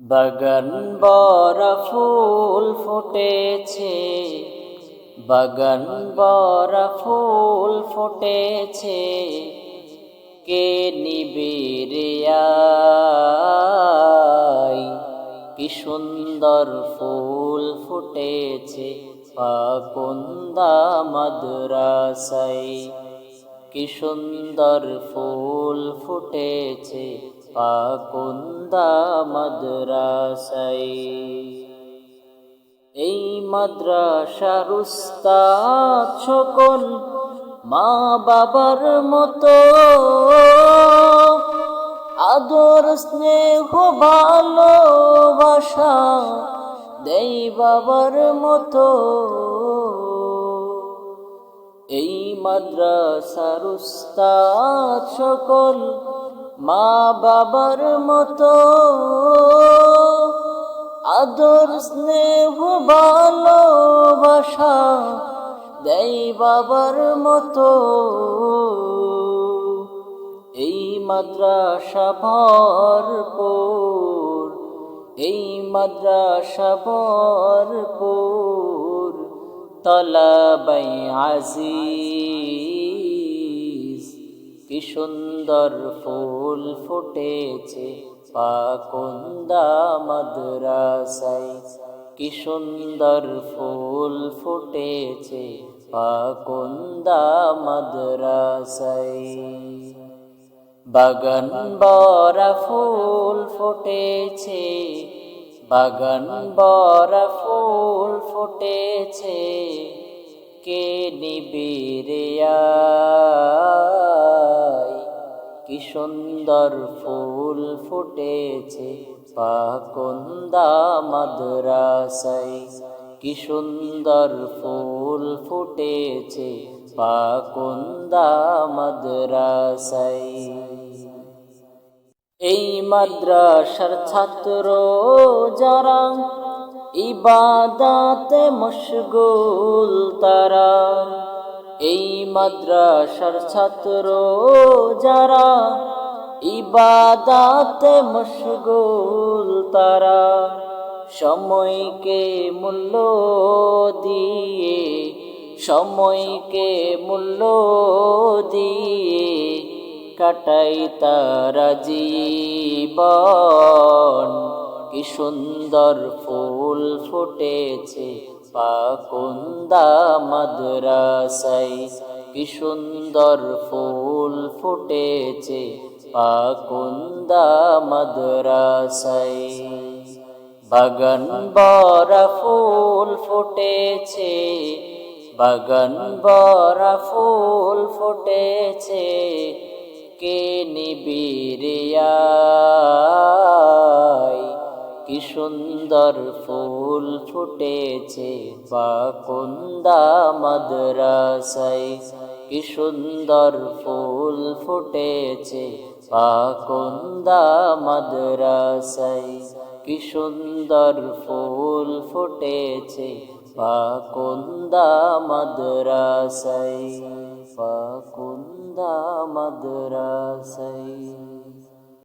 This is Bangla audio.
বাগান বরা ফুল ফুটেছে, বাগান বরা ফুল ফুটেছে। কে নিবিরিয়াই কি সুন্দর ফুল ফুটেছে পাকুন্দা মাদ্রাসাই কি সুন্দর ফুল ফুটেছে পাকুন্দা মাদ্রাসাই এই মাদ্রাসার উস্তাদ সকল মা বাবার মতো। আদর, স্নেহ, ভালোবাসা দেই বাবার মতো। এই মাদ্রাসার উস্তাদ সকল মা বাবার মতো আদর স্নেহ, ভালোবাসা দেই বাবার মতো। এই মাদ্রাসা ভরপুর, এই মাদ্রাসা ভরপুর, তলাবাই আজিজ। কি সুন্দর ফুল ফুটেছে পাকুন্দা মাদ্রাসাই কি সুন্দর ফুল ফুটেছে পাকুন্দা মাদ্রাসাই বাগান বরা ফুল ফুটেছে, বাগান বরা ফুল ফুটেছে, কে নিবিরিয়াই কি সুন্দর ফুল ফুটেছে পাকুন্দা মাদ্রাসাই কি সুন্দর ফুল ফুটেছে পাকুন্দা মাদ্রাসাই এই মাদ্রাসার ছাত্র যারা ইবাদাতে মশগুল তারা এই মাদ্রাসার ছাত্র যারা ইবাদাতে মশগুল তারা সময়কে মূল্য দিয়ে, সময়কে মূল্য দিয়ে কাটাই তারা জীবন। কি সুন্দর ফুল ফুটেছে। পাকুন্দা মাদ্রাসাই কি সুন্দর ফুল ফুটেছে পাকুন্দা মাদ্রাসাই বাগান বরা ফুল ফুটেছে, বাগান বরা ফুল ফুটেছে, কে নিবিরিয়াই কি সুন্দর ফুল ফুটেছে বাকুন্দা মাদ্রাসাই কি সুন্দর ফুল ফুটেছে বাকুন্দা মাদ্রাসাই কি সুন্দর ফুল ফুটেছে পাকুন্দা মাদ্রাসাই পাকুন্দা মাদ্রাসাই